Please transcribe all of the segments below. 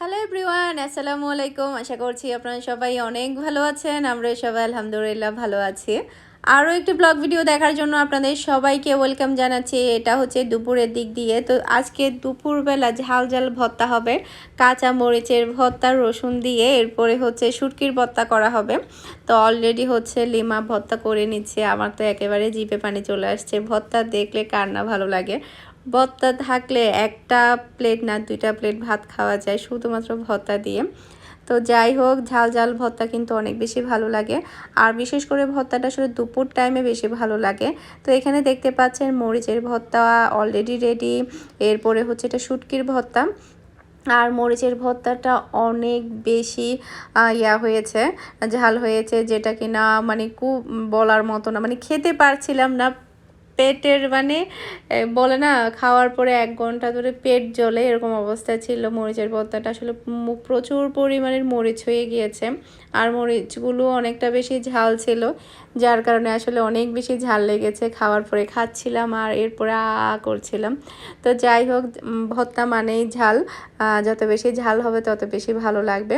Hello everyone আসসালামু আলাইকুম আশা করছি আপনারা সবাই অনেক ভালো আছেন। আমরা সবাই আলহামদুলিল্লাহ ভালো আছি। আরও একটি ব্লগ ভিডিও দেখার জন্য আপনাদের সবাইকে ওয়েলকাম জানাচ্ছি। এটা হচ্ছে দুপুরের দিক দিয়ে। তো আজকে দুপুরবেলা ঝাল ঝাল ভর্তা হবে। কাঁচা মরিচের ভর্তা, রসুন দিয়ে। এরপরে হচ্ছে শুটকির ভর্তা করা হবে। তো অলরেডি হচ্ছে লিমা ভর্তা করে নিচ্ছে। আমার তো একেবারে জিপে পানি চলে আসছে। ভর্তা দেখলে কার না ভালো লাগে। ভর্তা থাকলে একটা প্লেট না, দুইটা প্লেট ভাত খাওয়া যায়, শুধুমাত্র ভর্তা দিয়ে। তো যাই হোক, ঝাল ঝাল ভর্তা কিন্তু অনেক বেশি ভালো লাগে। আর বিশেষ করে ভর্তাটা আসলে দুপুর টাইমে বেশি ভালো লাগে। তো এখানে দেখতে পাচ্ছেন মরিচের ভর্তা অলরেডি রেডি এরপরে হচ্ছে এটা শুটকির ভর্তা। আর মরিচের ভর্তাটা অনেক বেশি ইয়া হয়েছে, ঝাল হয়েছে, যেটা কিনা মানে কু বলার মতো না মানে খেতে পারছিলাম না পেটের মানে বলে না, খাওয়ার পরে এক ঘণ্টা ধরে পেট জ্বলে, এরকম অবস্থা ছিল। মরিচের ভর্তাটা আসলে প্রচুর পরিমাণের মরিচ হয়ে গিয়েছে। আর মরিচগুলো অনেকটা বেশি ঝাল ছিল, যার কারণে আসলে অনেক বেশি ঝাল লেগেছে। খাওয়ার পরে খাচ্ছিলাম আর এরপরে আ করছিলাম। তো যাই হোক ভর্তা মানেই ঝাল। যত বেশি ঝাল হবে, তত বেশি ভালো লাগবে।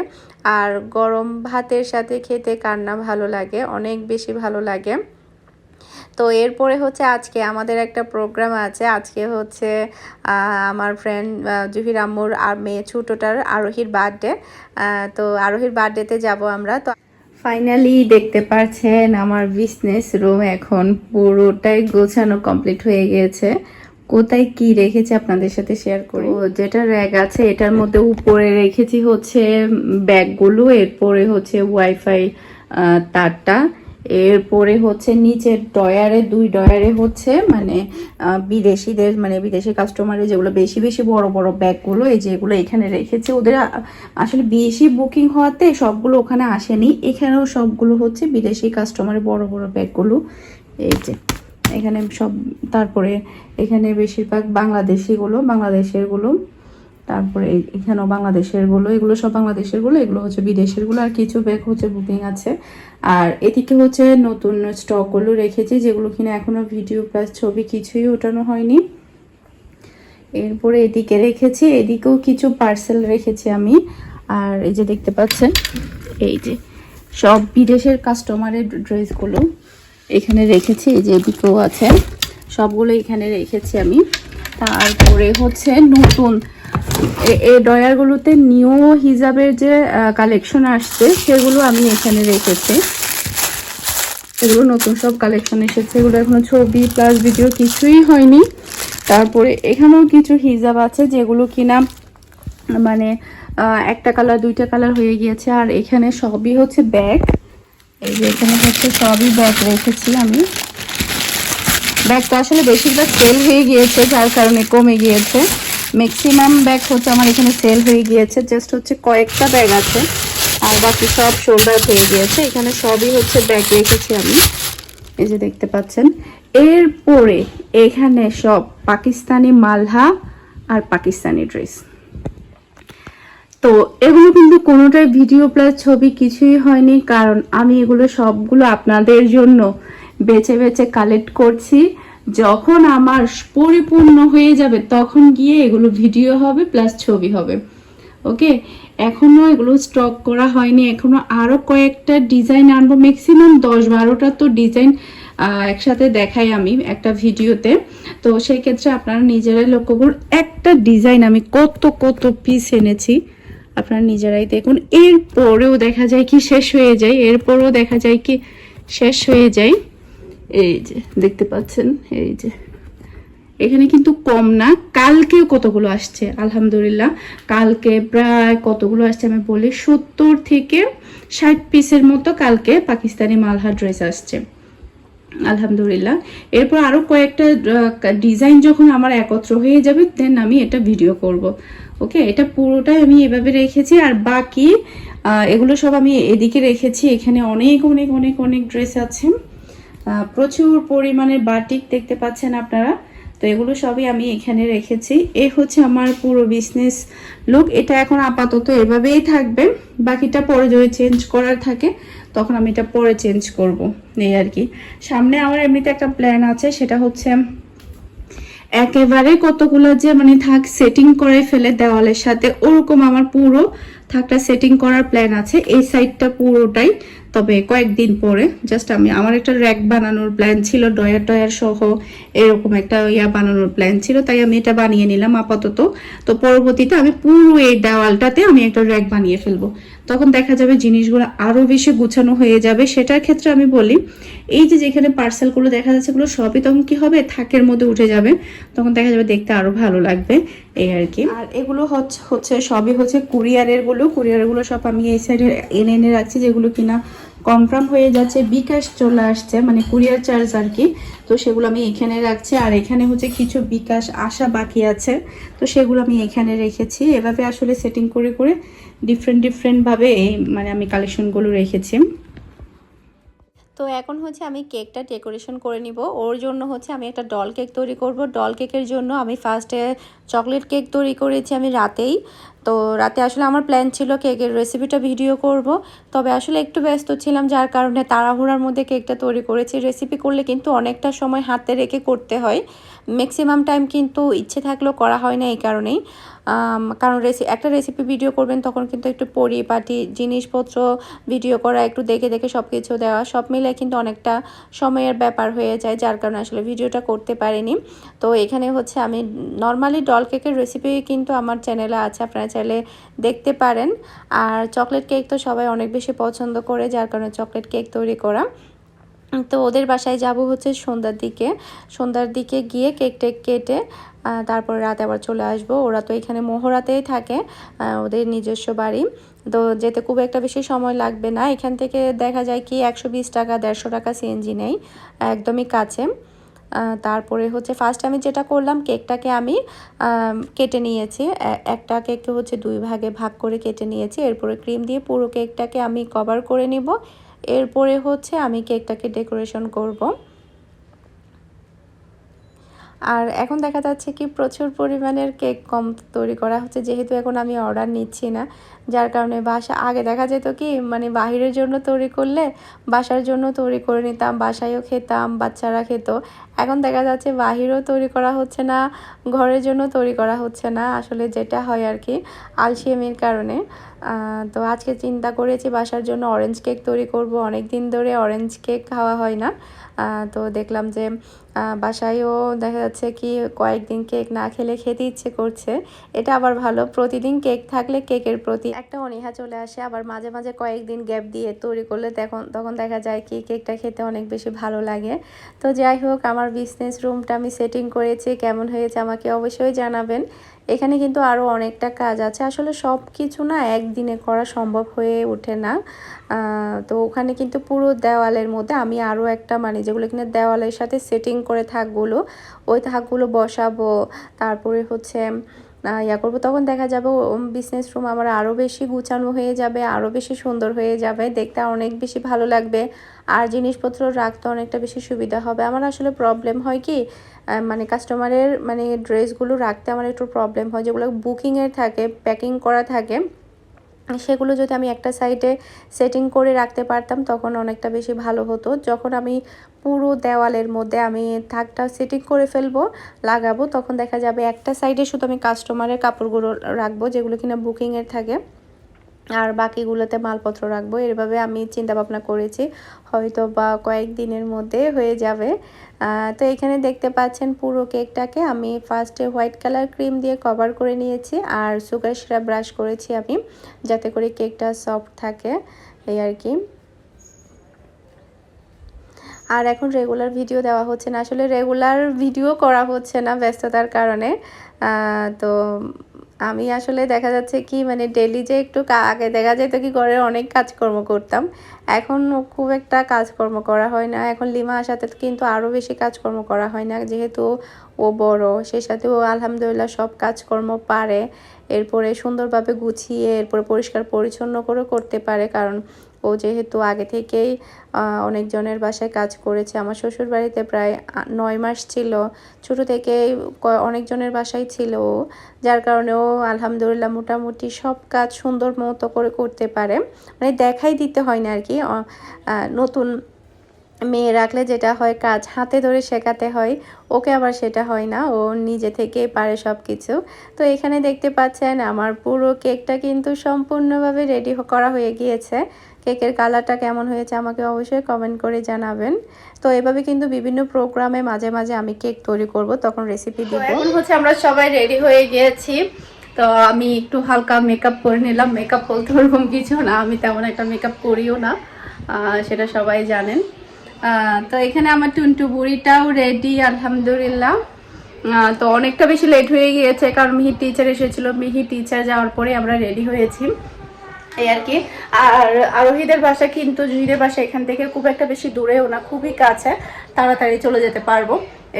আর গরম ভাতের সাথে খেতে কান্না ভালো লাগে? অনেক বেশি ভালো লাগে। তো এরপরে হচ্ছে আজকে আমাদের একটা প্রোগ্রাম আছে। আজকে হচ্ছে আমার ফ্রেন্ড জুহির আম্মুর আর মেয়ে ছোটোটার আরোহীর বার্থডে তো আরোহীর বার্থডেতে যাব আমরা। তো ফাইনালি দেখতে পাচ্ছেন আমার বিজনেস রুম এখন পুরোটাই গোছানো কমপ্লিট হয়ে গিয়েছে কোথায় কি রেখেছি আপনাদের সাথে শেয়ার করি? যেটা র্যাগ আছে, এটার মধ্যে উপরে রেখেছি হচ্ছে ব্যাগগুলো এরপরে হচ্ছে ওয়াইফাই তারটা। এরপরে হচ্ছে নিচের ডয়ারে দুই ডয়ারে হচ্ছে মানে বিদেশিদের মানে বিদেশি কাস্টমারের যেগুলো বেশি বেশি বড় বড় ব্যাগগুলো, এই যেগুলো এখানে রেখেছে, ওদের আসলে বেশি বুকিং হওয়াতে সবগুলো ওখানে আসেনি। এখানেও সবগুলো হচ্ছে বিদেশি কাস্টমারের বড় বড় ব্যাগগুলো। এই যে, এখানে সব, তারপরে এখানে বেশিরভাগ বাংলাদেশিগুলো, বাংলাদেশেরগুলো। তারপরে এখানেও বাংলাদেশেরগুলো এগুলো সব বাংলাদেশেরগুলো এগুলো হচ্ছে বিদেশেরগুলো আর কিছু ব্যাগ হচ্ছে বুকিং আছে। আর এদিকে হচ্ছে নতুন স্টকগুলো রেখেছি, যেগুলো কিনা এখনও ভিডিও প্লাস ছবি কিছুই ওঠানো হয়নি। এরপরে এদিকে রেখেছি, এদিকেও কিছু পার্সেল রেখেছি আমি। আর এই যে দেখতে পাচ্ছেন, এই যে সব বিদেশের কাস্টমারের ড্রেসগুলো এখানে রেখেছি, এই যে এদিকেও আছে। সবগুলো এখানে রেখেছি আমি। তারপরে হচ্ছে নতুন এই ডয়ারগুলোতে নিউ হিজাবের যে কালেকশন আসছে, সেগুলো আমি এখানে রেখেছি। এগুলো নতুন সব কালেকশন এসেছে। এগুলো এখনও ছবি প্লাস ভিডিও কিছুই হয়নি। তারপরে এখানেও কিছু হিজাব আছে যেগুলো কিনা মানে একটা কালার দুইটা কালার হয়ে গিয়েছে। আর এখানে সবই হচ্ছে ব্যাগ এই যে এখানে হচ্ছে সবই ব্যাগ রেখেছি আমি। ব্যাগটা আসলে বেশিরভাগ সেল হয়ে গিয়েছে, যার কারণে কমে গিয়েছে। ম্যাক্সিমাম ব্যাগ হচ্ছে আমার এখানে সেল হয়ে গিয়েছে জাস্ট হচ্ছে কয়েকটা ব্যাগ আছে, আর বাকি সব শোল্ডার হয়ে গিয়েছে, এখানে সবই হচ্ছে ব্যাগ রেখেছি আমি, এই যে দেখতে পাচ্ছেন। এরপরে এখানে সব পাকিস্তানি মালহা আর পাকিস্তানি ড্রেস তো এগুলো কিন্তু কোনোটাই ভিডিও প্লাস ছবি কিছুই হয়নি, কারণ আমি এগুলো সবগুলো আপনাদের জন্য বেছে বেছে কালেক্ট করছি। যখন আমার পরিপূর্ণ হয়ে যাবে, তখন গিয়ে এগুলো ভিডিও হবে প্লাস ছবি হবে। ওকে? এখনও এগুলো স্টক করা হয়নি। এখনও আরও কয়েকটা ডিজাইন আনব। ম্যাক্সিমাম দশ বারোটা তো ডিজাইন একসাথে দেখাই আমি একটা ভিডিওতে। তো সেই ক্ষেত্রে আপনারা নিজেরাই লক্ষ্য করুন, একটা ডিজাইন আমি কত কত পিস এনেছি। আপনারা নিজেরাই দেখুন। এরপরেও দেখা যায় কি শেষ হয়ে যায়, এরপরেও দেখা যায় কি শেষ হয়ে যায়। এই যে, দেখতে পাচ্ছেন? এই যে। এখানে কিন্তু কম না, কালকেও কতগুলো আসছে? আলহামদুলিল্লাহ, কালকে প্রায় কতগুলো আসছে আমি বলি? সত্তর থেকে ষাট পিসের মতো কালকে পাকিস্তানি মালহা ড্রেস আসছে। আলহামদুলিল্লাহ। এরপর আরও কয়েকটা ডিজাইন যখন আমার একত্র হয়ে যাবে দেন আমি এটা ভিডিও করব। ওকে এটা পুরোটাই আমি এভাবে রেখেছি, আর বাকি এগুলো সব আমি এদিকে রেখেছি। এখানে অনেক অনেক অনেক অনেক ড্রেস আছে। প্রচুর পরিমাণে বাটিক দেখতে পাচ্ছেন আপনারা। তো এগুলো সবই আমি এখানে রেখেছি। এ হচ্ছে আমার পুরো বিজনেস লুক এটা এখন আপাতত এভাবেই থাকবে। বাকিটা পরে যদি চেঞ্জ করার থাকে, তখন আমি এটা পরে চেঞ্জ করব। এই আর কি। সামনে আমার এমনিতে একটা প্ল্যান আছে, সেটা হচ্ছে একেবারে কতগুলো যে মানে থাক সেটিং করে ফেলে দেওয়ালের সাথে, ওরকম আমার পুরো থাকটা সেটিং করার প্ল্যান আছে। এই সাইডটা পুরোটাই, তবে কয়েকদিন পরে জাস্ট আমি, আমার একটা র্যাক বানানোর প্ল্যান ছিল ডয়ার টয়ার সহ এরকম একটা ইয়া বানানোর প্ল্যান ছিল, তাই আমি এটা বানিয়ে নিলাম আপাতত। তো পরবর্তীতে আমি পুরো এই দেওয়ালটাতে আমি একটা র্যাক বানিয়ে ফেলব। তখন দেখা যাবে জিনিসগুলো আরও বেশি গুছানো হয়ে যাবে। সেটার ক্ষেত্রে আমি বলি, এই যে যেখানে পার্সেলগুলো দেখা যাচ্ছে এগুলো সবই তখন কী হবে? থাকের মধ্যে উঠে যাবে। তখন দেখা যাবে দেখতে আরও ভালো লাগবে। এই আর কি। আর এগুলো হচ্ছে হচ্ছে সবই হচ্ছে কুরিয়ারেরগুলো কুরিয়ারের সব আমি এই সাইডে এনে এনে রাখছি। যেগুলো কিনা কনফার্ম হয়ে যাচ্ছে, বিকাশ চলে আসছে মানে কুরিয়ার চার্জ আর কি। তো সেগুলো আমি এখানে রাখছি, আর এখানে হচ্ছে কিছু বিকাশ আসা বাকি আছে, তো সেগুলো আমি এখানে রেখেছি। এভাবে আসলে সেটিং করে করে ডিফারেন্ট ডিফারেন্টভাবে এই মানে আমি কালেকশনগুলো রেখেছি। তো এখন হচ্ছে আমি কেকটা ডেকোরেশন করে নিব। ওর জন্য হচ্ছে আমি একটা ডল কেক তৈরি করব। ডল কেকের জন্য আমি ফার্স্টে চকলেট কেক তৈরি করেছি আমি রাতেই। তো রাতে আসলে আমার প্ল্যান ছিল কেকের রেসিপিটা ভিডিও করব। তবে আসলে একটু ব্যস্ত ছিলাম যার কারণে তাড়াহুড়ার মধ্যে কেকটা তৈরি করেছি। রেসিপি করলে কিন্তু অনেকটা সময় হাতে রেখে করতে হয়। ম্যাক্সিমাম টাইম কিন্তু ইচ্ছে থাকলেও করা হয় না এই কারণেই। কারণ রেসি একটা রেসিপি ভিডিও করবেন, তখন কিন্তু একটু পরিপাটি জিনিসপত্র ভিডিও করা, একটু দেখে দেখে সব কিছু দেওয়া, সব মিলে কিন্তু অনেকটা সময়ের ব্যাপার হয়ে যায়, যার কারণে আসলে ভিডিওটা করতে পারিনি। তো এখানে হচ্ছে আমি নর্মালি ডল কেকের রেসিপি কিন্তু আমার চ্যানেলে আছে, আপনারা চাইলে দেখতে পারেন। আর চকলেট কেক তো সবাই অনেক বেশি পছন্দ করে, যার কারণে চকলেট কেক তৈরি করা। তো ওদের বাসায় যাব হচ্ছে সন্ধ্যার দিকে। সন্ধ্যার দিকে গিয়ে কেক টেক কেটে তারপরে রাতে আবার চলে আসব। ওরা তো এখানে মোহরাতেই থাকে ওদের নিজস্ব বাড়ি। তো যেতে খুব একটা বেশি সময় লাগবে না। এখান থেকে দেখা যায় কি একশো বিশ টাকা, দেড়শো টাকা সিএনজি নেই, একদমই কাছে। তারপরে হচ্ছে ফার্স্ট আমি যেটা করলাম, কেকটাকে আমি কেটে নিয়েছি। একটা কেককে হচ্ছে দুই ভাগে ভাগ করে কেটে নিয়েছি। এরপরে ক্রিম দিয়ে পুরো কেকটাকে আমি কভার করে নিব। এরপরে হচ্ছে আমি কেকটাকে ডেকোরেশন করব। আর এখন দেখা যাচ্ছে কি প্রচুর পরিমাণের কেক কম তৈরি করা হচ্ছে, যেহেতু এখন আমি অর্ডার নিচ্ছি না। যার কারণে বাসা, আগে দেখা যেত কি মানে বাহিরের জন্য তৈরি করলে বাসার জন্য তৈরি করে নিতাম, বাসায়ও খেতাম, বাচ্চারা খেত। এখন দেখা যাচ্ছে বাহিরেও তৈরি করা হচ্ছে না, ঘরের জন্য তৈরি করা হচ্ছে না, আসলে যেটা হয় আর কি আলসিয়ামির কারণে। তো আজকে চিন্তা করেছি বাসার জন্য অরেঞ্জ কেক তৈরি করব অনেক দিন ধরে অরেঞ্জ কেক খাওয়া হয় না। তো দেখলাম যে বাসায়ও দেখা যাচ্ছে কি কয়েকদিন কেক না খেলে খেতে ইচ্ছে করছে। এটা আবার ভালো, প্রতিদিন কেক থাকলে কেকের প্রতি একটা অনীহা চলে আসে, আবার মাঝে মাঝে কয়েকদিন গ্যাপ দিয়ে তৈরি করলে তখন তখন দেখা যায় কি কেকটা খেতে অনেক বেশি ভালো লাগে। তো যাই হোক, আমার বিজনেস রুমটা আমি সেটিং করেছি, কেমন হয়েছে আমাকে অবশ্যই জানাবেন। এখানে কিন্তু আরও অনেকটা কাজ আছে। আসলে সব কিছু না একদিনে করা সম্ভব হয়ে ওঠে না। তো ওখানে কিন্তু পুরো দেওয়ালের মধ্যে আমি আরও একটা মানে যেগুলো কিনা দেওয়ালের সাথে সেটিং করে থাকগুলো, ওই থাকগুলো বসাবো। তারপরে হচ্ছে ইয়া করব, তখন দেখা যাবে বিজনেস রুম আমার আরও বেশি গুছানো হয়ে যাবে আরও বেশি সুন্দর হয়ে যাবে, দেখতে অনেক বেশি ভালো লাগবে, আর জিনিসপত্র রাখতে অনেকটা বেশি সুবিধা হবে। আমার আসলে প্রবলেম হয় কি মানে কাস্টমারের মানে ড্রেসগুলো রাখতে আমার একটু প্রবলেম হয়, যেগুলো বুকিংয়ের থাকে প্যাকিং করা থাকে। সেগুলো যদি আমি একটা সাইডে সেটিং করে রাখতে পারতাম, তখন অনেকটা বেশি ভালো হতো। যখন আমি পুরো দেওয়ালের মধ্যে আমি থাকটা সেটিং করে ফেলব, লাগাবো, তখন দেখা যাবে একটা সাইডে শুধু আমি কাস্টমারের কাপড়গুলো রাখব, যেগুলো কিনা বুকিংয়ের থাকে, আর বাকিগুলোতে মালপত্র রাখব। এভাবে আমি চিন্তা ভাবনা করেছি হয়তো বা কয়েকদিনের মধ্যে হয়ে যাবে। তো এখানে দেখতে পাচ্ছেন পুরো কেকটাকে আমি ফার্স্টে হোয়াইট কালার ক্রিম দিয়ে কভার করে নিয়েছি আর সুগার সিরাপ ব্রাশ করেছি আমি যাতে করে কেকটা সফট থাকে, এই আর কি। আর এখন রেগুলার ভিডিও দেওয়া হচ্ছে না, আসলে রেগুলার ভিডিও করা হচ্ছে না ব্যস্ততার কারণে। তো আমি আসলে দেখা যাচ্ছে কি মানে ডেলি যে একটু আগে দেখা যেত কি ঘরের অনেক কাজকর্ম করতাম। এখন খুব একটা কাজকর্ম করা হয় না। এখন লিমা আসাতে কিন্তু আরও বেশি কাজকর্ম করা হয় না। যেহেতু ও বড়, সে সাথে ও আলহামদুলিল্লাহ সব কাজকর্ম পারে। এরপরে সুন্দরভাবে গুছিয়ে, এরপরে পরিষ্কার পরিচ্ছন্ন করে করতে পারে। কারণ ও যেহেতু আগে থেকেই অনেকজনের বাসায় কাজ করেছে। আমার শ্বশুর বাড়িতে প্রায় নয় মাস ছিল। ছোট থেকেই ক- অনেকজনের বাসায় ছিল ও, যার কারণেও আলহামদুলিল্লাহ মোটামুটি সব কাজ সুন্দর মতো করে করতে পারে। মানে দেখাই দিতে হয় না আর কি নতুন মেয়ে রাখলে যেটা হয় কাজ হাতে ধরে শেখাতে হয় ওকে আবার সেটা হয় না ও নিজে থেকেই পারে সব কিছু তো এখানে দেখতে পাচ্ছেন আমার পুরো কেকটা কিন্তু সম্পূর্ণভাবে রেডি করা হয়ে গিয়েছে। কেকের কালারটা কেমন হয়েছে আমাকে অবশ্যই কমেন্ট করে জানাবেন। তো এভাবে কিন্তু বিভিন্ন প্রোগ্রামে মাঝে মাঝে আমি কেক তৈরি করব তখন রেসিপি দিব। এখন হচ্ছে আমরা সবাই রেডি হয়ে গিয়েছি। তো আমি একটু হালকা মেকআপ করে নিলাম। মেকআপ বলতে ওরকম কিছু না আমি তেমন একটা মেকআপ করিও না। সেটা সবাই জানেন। তো এখানে আমার টুনটু বুড়িটাও রেডি আলহামদুলিল্লাহ। তো অনেকটা বেশি লেট হয়ে গিয়েছে, কারণ মিহির টিচার এসেছিল। মিহির টিচার যাওয়ার পরে আমরা রেডি হয়েছি। এই আর কি। আর আরোহীদের বাসা কিন্তু জুহিদের বাসা এখান থেকে খুব একটা বেশি দূরেও না, খুবই কাছে। তাড়াতাড়ি চলে যেতে পারব।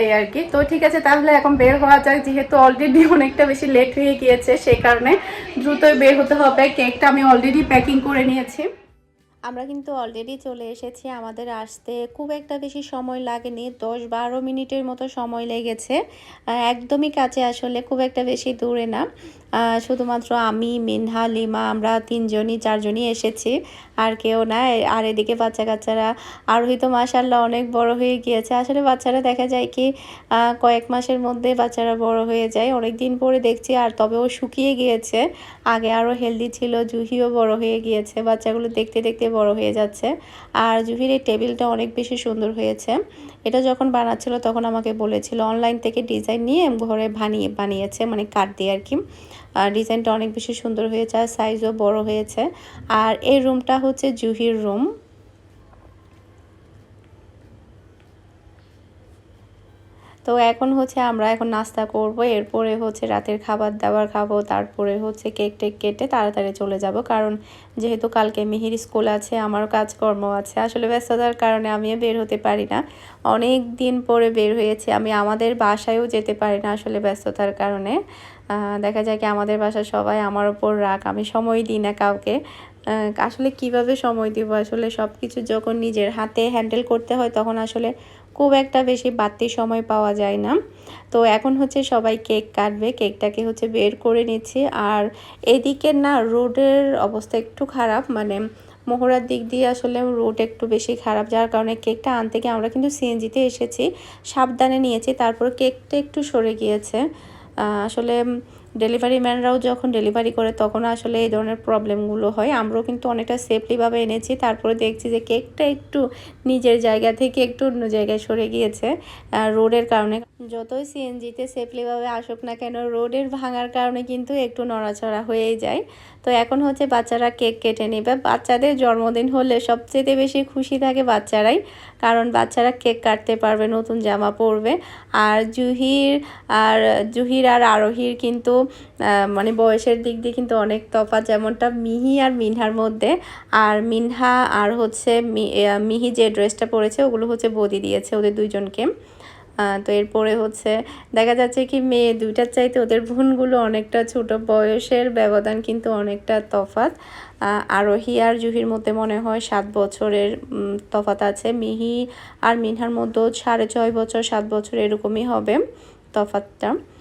এই আর কি। তো ঠিক আছে, তাহলে এখন বের হওয়া যাক, যেহেতু অলরেডি অনেকটা বেশি লেট হয়ে গিয়েছে সেই কারণে দ্রুতই বের হতে হবে। কেকটা আমি অলরেডি প্যাকিং করে নিয়েছি। আমরা কিন্তু অলরেডি চলে এসেছি আমাদের আসতে। খুব একটা বেশি সময় লাগেনি, দশ বারো মিনিটের মতো সময় লেগেছে। একদমই কাছে আসলে খুব একটা বেশি দূরে না। শুধুমাত্র আমি, মিনহা, লিমা, আমরা তিনজনই, চারজনই এসেছি। আর কেউ না, আর এদিকে বাচ্চা কাচ্চারা আর হয়তো মাসাল্লাহ অনেক বড় হয়ে গিয়েছে। আসলে বাচ্চারা দেখা যায় কি কয়েক মাসের মধ্যে বাচ্চারা বড় হয়ে যায়। অনেক দিন পরে দেখছি, আর তবেও শুকিয়ে গিয়েছে। আগে আরও হেলদি ছিল, জুহিও বড় হয়ে গিয়েছে। বাচ্চাগুলো দেখতে দেখতে বড় হয়ে যাচ্ছে। আর জুহির এই টেবিলটা অনেক বেশি সুন্দর হয়েছে। এটা যখন বানাচ্ছিল তখন আমাকে বলেছিল, অনলাইন থেকে ডিজাইন নিয়ে ঘরে বানিয়ে, বানিয়েছে মানে কাট দিয়ে আর কি। আর ডিজাইনটা অনেক বেশি সুন্দর হয়েছে, আর সাইজও বড় হয়েছে। আর এই রুমটা হচ্ছে জুহির রুম তো এখন হচ্ছে আমরা এখন নাস্তা করব, এরপরে হচ্ছে রাতের খাবার দাবার খাব, তারপরে হচ্ছে কেক টেক কেটে তাড়াতাড়ি চলে যাব। কারণ যেহেতু কালকে মিহির স্কুল আছে আমারও কাজকর্ম আছে, আসলে ব্যস্ততার কারণে আমিও বের হতে পারি না। অনেক দিন পরে বের হয়েছে, আমি আমাদের বাসায়ও যেতে পারি না আসলে ব্যস্ততার কারণে। দেখা যায় কি আমাদের বাসার সবাই আমার ওপর রাগ, আমি সময় দিই না কাউকে। আসলে কীভাবে সময় দিব? আসলে সব কিছু যখন নিজের হাতে হ্যান্ডেল করতে হয়, তখন আসলে খুব একটা বেশি বাড়তি সময় পাওয়া যায় না। তো এখন হচ্ছে সবাই কেক কাটবে, কেকটাকে হচ্ছে বের করে নিচ্ছি। আর এদিকে না রোডের অবস্থা একটু খারাপ মানে মোহরার দিক দিয়ে আসলে রোড একটু বেশি খারাপ, যার কারণে কেকটা আনতে গিয়ে আমরা কিন্তু সিএনজিতে এসেছি, সাবধানে নিয়েছি, তারপর কেকটা একটু সরে গিয়েছে। আসলে ডেলিভারি ম্যানরাও যখন ডেলিভারি করে তখন আসলে এই ধরনের প্রবলেমগুলো হয়। আমরাও কিন্তু অনেকটা সেফলিভাবে এনেছি। তারপরে দেখছি যে কেকটা একটু নিজের জায়গা থেকে একটু অন্য জায়গায় সরে গিয়েছে। রোডের কারণে। যতই সিএনজিতে সেফলিভাবে আসুক না কেন, রোডের ভাঙার কারণে কিন্তু একটু নড়াচড়া হয়েই যায়। তো এখন হচ্ছে বাচ্চারা কেক কেটে নেবে। বাচ্চাদের জন্মদিন হলে সবচেয়ে বেশি খুশি থাকে বাচ্চারাই, কারণ বাচ্চারা কেক কাটতে পারবে, নতুন জামা পরবে। আর জুহির আর জুহির আর আরোহীর কিন্তু মানে বয়সের দিক দিয়ে কিন্তু অনেক তফাৎ যেমনটা মিহি আর মিনহার মধ্যে। আর মিনহা আর হচ্ছে মিহি যে ড্রেসটা পরেছে ওগুলো হচ্ছে বদি দিয়েছে ওদের দুইজনকে। তো এরপরে হচ্ছে দেখা যাচ্ছে কি মেয়ে দুইটার চাইতে ওদের বোনগুলো অনেকটা ছোট বয়সের ব্যবধান কিন্তু অনেকটা তফাৎ। আরোহী আর জুহির মধ্যে মনে হয় সাত বছরের তফাত আছে। মিহি আর মিনহার মধ্যেও সাড়ে ছয় বছর সাত বছর এরকমই হবে তফাৎটা। আহ,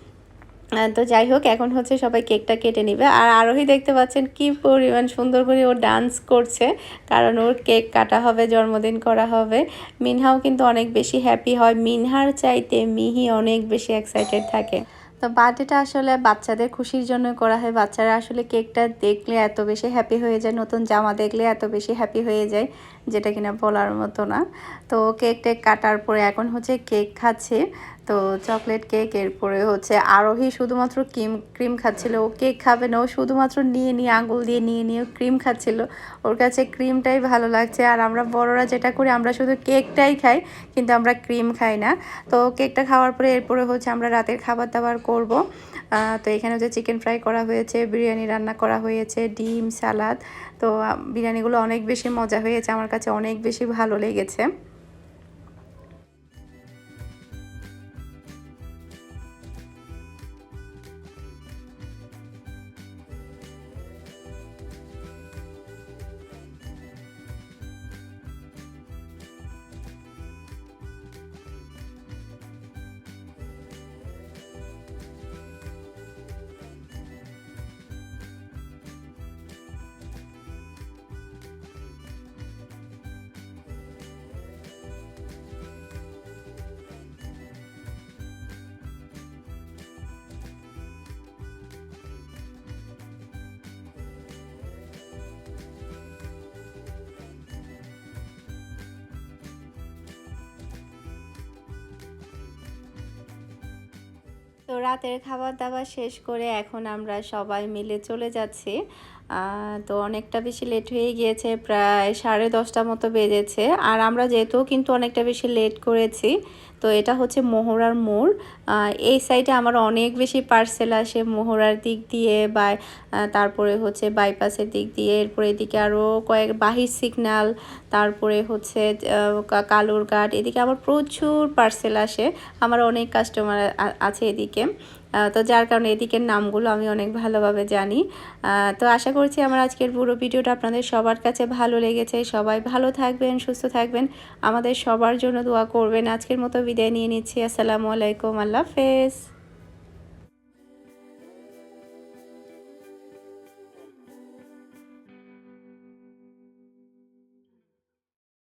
তো যাই হোক, এখন হচ্ছে সবাই কেকটা কেটে নিবে। আর আরোহী দেখতে পাচ্ছেন কি পরিমাণ সুন্দর করে ও ডান্স করছে, কারণ ওর কেক কাটা হবে, জন্মদিন করা হবে। মিনহাও কিন্তু অনেক বেশি হ্যাপি হয়। মিনহার চাইতে মিহি অনেক বেশি এক্সাইটেড থাকে। তো বার্থডেটা আসলে বাচ্চাদের খুশির জন্য করা হয়। বাচ্চারা আসলে কেকটা দেখলে এত বেশি হ্যাপি হয়ে যায়, নতুন জামা দেখলে এত বেশি হ্যাপি হয়ে যায়। যেটা কিনা বলার মতো না। তো কেক টেক কাটার পরে এখন হচ্ছে কেক খাচ্ছে। তো চকলেট কেক এরপরে হচ্ছে আরোহী শুধুমাত্র ক্রিম ক্রিম খাচ্ছিল। ও কেক খাবে না, ও শুধুমাত্র নিয়ে নিয়ে আঙুল দিয়ে, নিয়ে নিয়ে ক্রিম খাচ্ছিল। ওর কাছে ক্রিমটাই ভালো লাগছে। আর আমরা বড়রা যেটা করি, আমরা শুধু কেকটাই খাই, কিন্তু আমরা ক্রিম খাই না। তো কেকটা খাওয়ার পরে এরপরে হচ্ছে আমরা রাতের খাবার দাবার করব। তো এখানে হচ্ছে চিকেন ফ্রাই করা হয়েছে, বিরিয়ানি রান্না করা হয়েছে, ডিম, সালাদ তো বিরিয়ানিগুলো অনেক বেশি মজা হয়েছে। আমার কাছে অনেক বেশি ভালো লেগেছে। তো রাতের খাবার দাবার শেষ করে এখন আমরা সবাই মিলে চলে যাচ্ছি। তো অনেকটা বেশি লেট হয়ে গিয়েছে, প্রায় সাড়ে দশটা মতো বেজেছে। আর আমরা যেহেতু কিন্তু অনেকটা বেশি লেট করেছি, তো এটা হচ্ছে মোহরার মোড়। এই সাইডে আমার অনেক বেশি পার্সেল আসে মোহরার দিক দিয়ে বা তারপরে হচ্ছে বাইপাসের দিক দিয়ে। এরপরে এদিকে আরও কয়েক বাহির সিগন্যাল তারপরে হচ্ছে কালুরঘাট, এদিকে আমার প্রচুর পার্সেল আসে। আমার অনেক কাস্টমার আছে এদিকে। তো যার কারণে এদিকের নামগুলো আমি অনেক ভালোভাবে জানি। তো আশা করছি আমার আজকের পুরো ভিডিওটা আপনাদের সবার কাছে ভালো লেগেছে। সবাই ভালো থাকবেন, সুস্থ থাকবেন। আমাদের সবার জন্য দোয়া করবেন। আজকের মতো বিদায় নিয়ে নিচ্ছি। আসসালামু আলাইকুম। আল্লাহ হাফেজ।